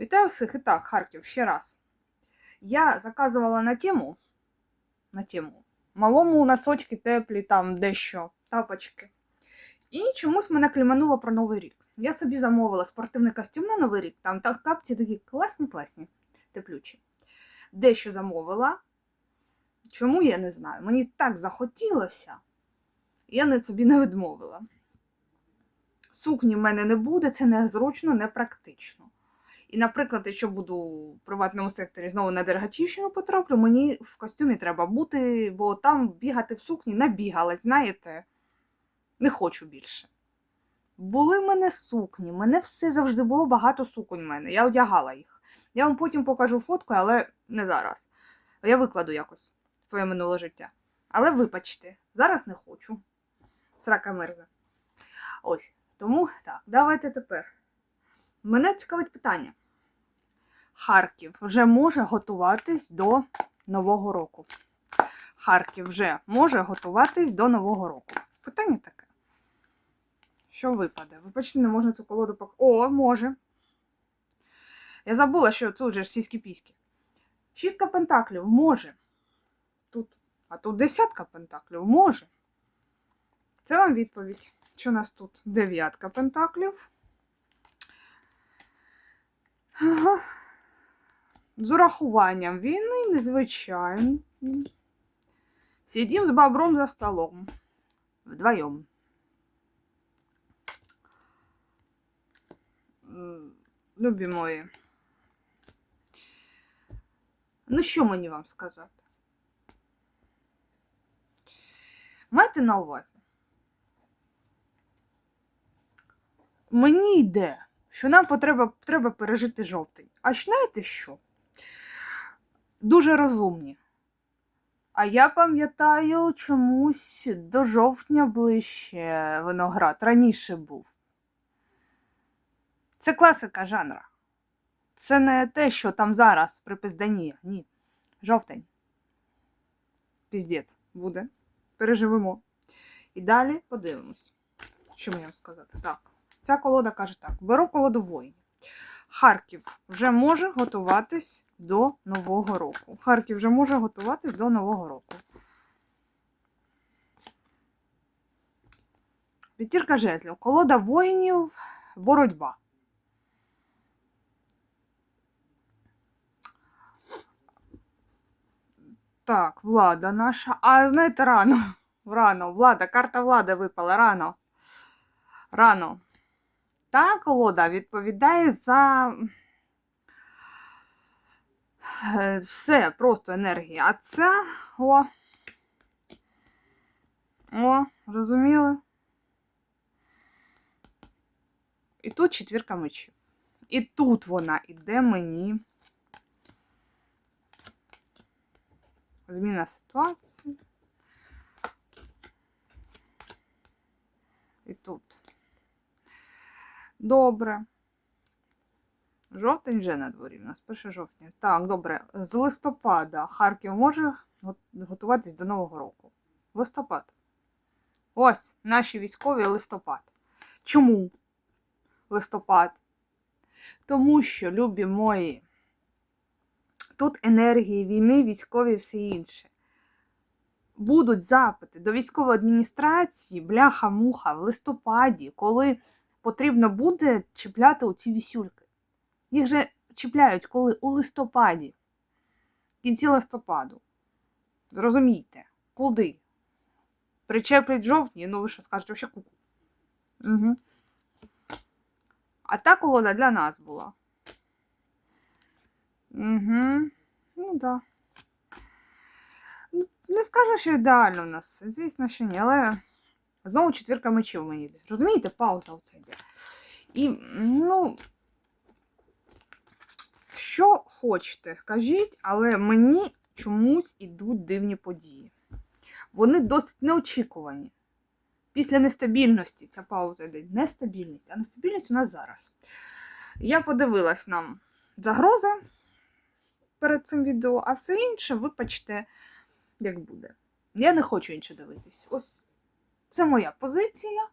Вітаю всіх. І так, Харків, ще раз. Я заказувала на тему, на тему малому носочки теплі, там дещо, тапочки. І чомусь мене клімануло про Новий рік. Я собі замовила спортивний костюм на Новий рік, там та- тапці такі класні-класні, теплючі. Дещо замовила. Чому я не знаю. Мені так захотілося, я не собі не відмовила. Сукні в мене не буде, це незручно, не практично. І, наприклад, якщо буду в приватному секторі знову на Дергачівщину потраплю, мені в костюмі треба бути, бо там бігати в сукні набігалась, знаєте, не хочу більше. Були в мене сукні, мене все завжди було багато суконь в мене. Я одягала їх. Я вам потім покажу фотку, але не зараз. Я викладу якось своє минуле життя. Але вибачте, зараз не хочу. Срака мерза. Ось. Тому так, давайте тепер. Мене цікавить питання. Харків вже може готуватись до Нового року. Харків вже може готуватись до Нового року. Питання таке. Що випаде? Вибачте, не можна цю колоду пок... О, може. Я забула, що тут же сіські піськи. Шістка пентаклів може. Тут. А тут десятка пентаклів може. Це вам відповідь. Що у нас тут? Дев'ятка пентаклів. З урахуванням війни, незвичайно. Сидім з бобром за столом. Вдвоєм. Любі мої. Ну, що мені вам сказати? Майте на увазі. Мені йде, що нам потреба, треба пережити жовтень. А знаєте що? Дуже розумні. А я пам'ятаю чомусь до жовтня ближче виноград раніше був. Це класика жанра. Це не те, що там зараз при пиздані. Ні. Жовтень. Піздець буде. Переживемо. І далі подивимось. Що мені вам сказати? Так. Ця колода каже так: беру колоду воїнів. Харків вже може готуватись до Нового року. Харків вже може готуватись до Нового року. П'ятірка жезлів. Колода воїнів. Боротьба. Так, влада наша. А знаєте, рано. Рано. Влада, карта влади випала рано. Рано. Та колода відповідає за е, все, просто енергія. А це о. О, розуміли? І тут четвірка мечів. І тут вона іде мені. Зміна ситуації. І тут. Добре. Жовтень вже на дворі. У нас 1 жовтня. Так, добре. З листопада Харків може готуватись до Нового року. Листопад. Ось наші військові листопад. Чому листопад? Тому що, любі мої, тут енергії війни, військові і все інше. Будуть запити до військової адміністрації, бляха-муха, в листопаді, коли потрібно буде чіпляти оці вісюльки. Їх же чіпляють коли у листопаді, в кінці листопаду. Зрозумійте, куди? Причеплять жовтні, ну ви що скажете, взагалі куку. Угу. А та колода для нас була. Угу. Ну. Да. Ну, не скажу, що ідеально в нас. Звісно, що ні, але знову четвірка мечів мені йде. Розумієте, пауза оце йде. І, ну, що хочете, кажіть, але мені чомусь ідуть дивні події. Вони досить неочікувані. Після нестабільності ця пауза йде. Нестабільність, а нестабільність у нас зараз. Я подивилась нам загрози перед цим відео, а все інше, вибачте, як буде. Я не хочу інше дивитись. Ось це моя позиція.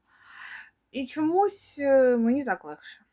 І чомусь е, мені так легше.